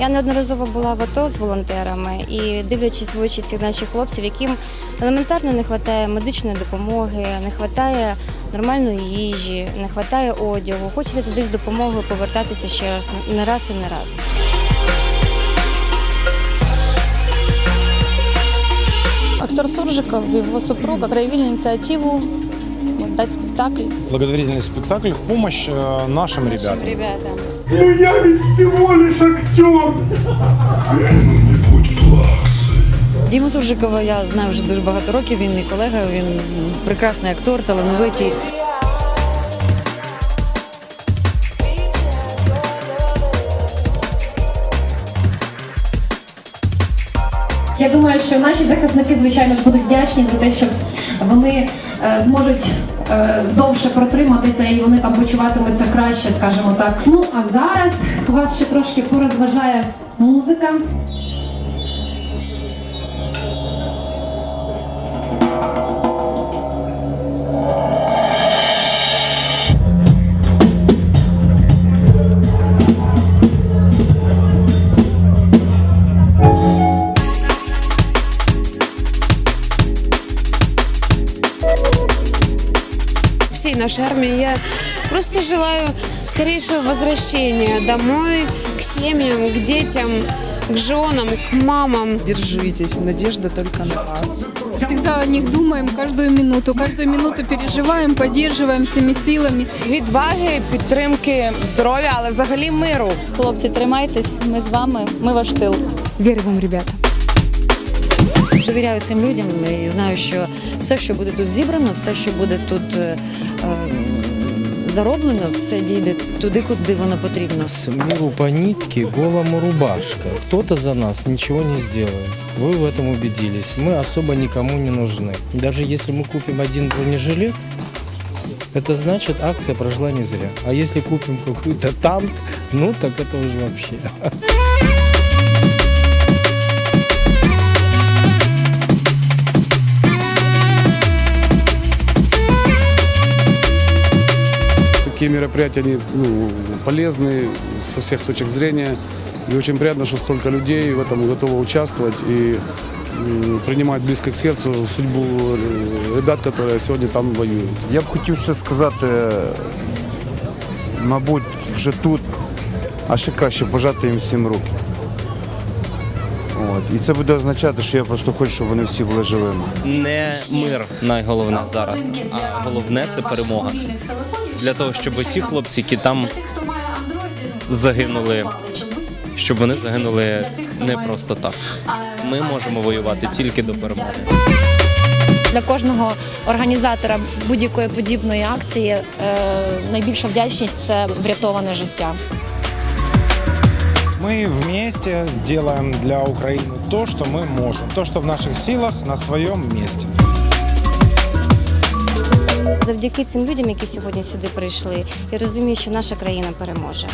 Я неодноразово була в АТО з волонтерами і дивлячись в очі цих наших хлопців, яким елементарно не вистачає медичної допомоги, не вистачає нормальної їжі, не вистачає одягу. Хочеться туди з допомогою повертатися ще раз не раз і не раз. Актер Суржиков и его супруга проявили инициативу дать спектакль. Благотворительный спектакль в помощь э, нашим ребятам. Ребята. Ну я ведь всего лишь актер. Діму Суржикова я знаю вже дуже багато років. Він мій колега, він прекрасний актор, талановитий. Я думаю, що наші захисники, звичайно ж, будуть вдячні за те, що вони е, зможуть довше протриматися і вони там почуватимуться краще, скажімо так. Ну а зараз вас ще трошки порозважає музика. Всей нашей армии. Я просто желаю скорейшего возвращения домой, к семьям, к детям, к женам, к мамам. Держитесь, надежда только на вас. Всегда о них думаем каждую минуту, каждую минуту переживаем, поддерживаем всеми силами. Відваги, підтримки, здоров'я, але взагалі миру. Хлопці, тримайтесь, ми з вами, ми ваш тил. Вірю вам, ребята Довіряю цим людям і знаю, що все, що буде тут зібрано, все, що буде тут е, е, зароблено, все дійде туди, куди воно потрібно. С миру по нитке, голому рубашка. Кто-то за нас ничего не сделает. Вы в этом убедились. Мы особо никому не нужны. Даже если мы купим один бронежилет, это значит акция прошла не зря. А если купим какой-то танк, ну так это уже вообще. Такие мероприятия они ну, полезны со всех точек зрения. И очень приятно, что столько людей в этом готово участвовать и м, принимать близко к сердцу судьбу э, ребят, которые сегодня там воюют. Я б хотів ще сказати, мабуть, вже тут, а ще краще пожати їм всім руки. От. І це буде означати, що я просто хочу, щоб вони всі були живими. не мир найголовне зараз, а головне це перемога. Для того, щоб ті хлопці, які там загинули, щоб вони загинули не просто так. Ми можемо воювати тільки до перемоги. Для кожного організатора будь-якої подібної акції е, найбільша вдячність це врятоване життя. Мы вместе делаем для Украины то, что мы можем, то, что в наших силах на своем месте. Завдяки цим людям, які сьогодні сюди прийшли, я розумію, що наша країна переможе.